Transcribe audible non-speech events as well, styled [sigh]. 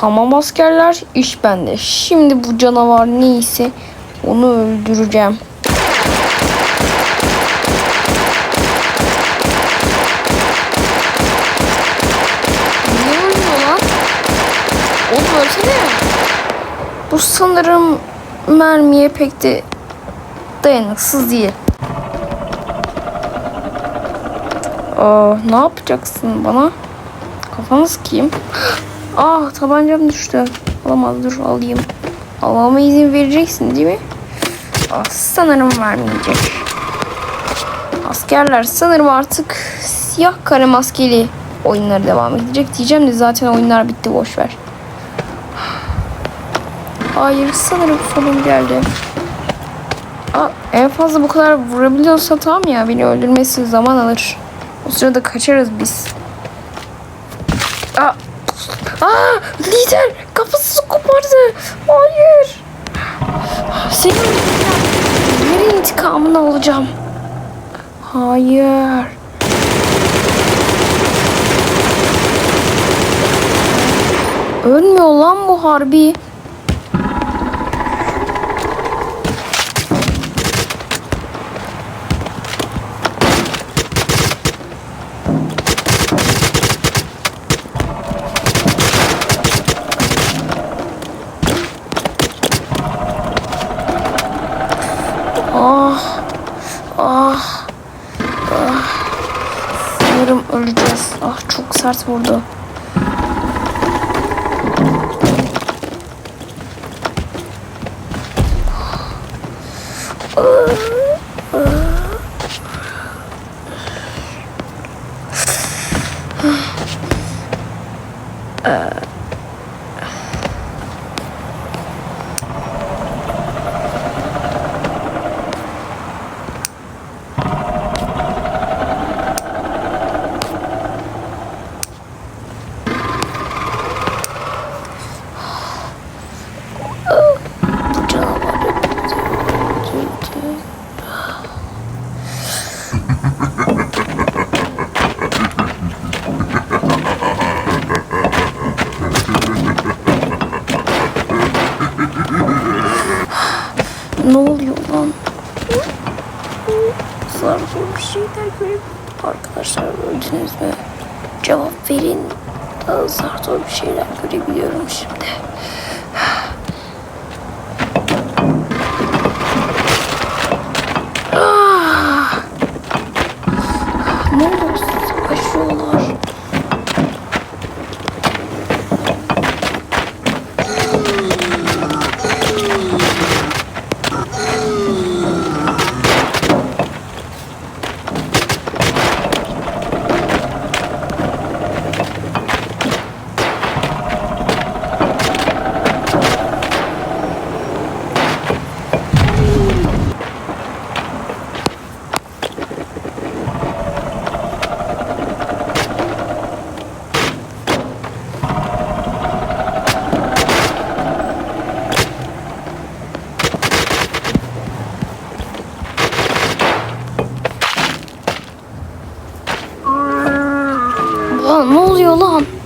Tamam askerler iş bende. Şimdi bu canavar neyse onu öldüreceğim. Niye ölmüyor lan? Oğlum ölsene. Bu sanırım mermiye pek de dayanıksız değil. Aa, ne yapacaksın bana? Kafanı sıkayım. [gasps] Ah tabancam düştü. Olamaz dur alayım. Almama izin vereceksin değil mi? Ah, sanırım vermeyecek. Askerler sanırım artık siyah kare maskeli oyunları devam edecek diyeceğim de zaten oyunlar bitti boş ver. Hayır sanırım sonum geldi. Aa, en fazla bu kadar vurabiliyorsa tamam ya beni öldürmesi zaman alır. O sırada kaçarız biz. Aa, lider kafası kopardı. Hayır. Senin yerin intikamını alacağım. Hayır. Ölmüyor lan bu harbi. Ah. Sanırım öleceğiz. Ah çok sert vurdu. Ne oluyor lan? Zor bir şeyler görüp arkadaşlar öldünüz mü? Cevap verin. Daha zar bir şeyler görebiliyorum şimdi. lan?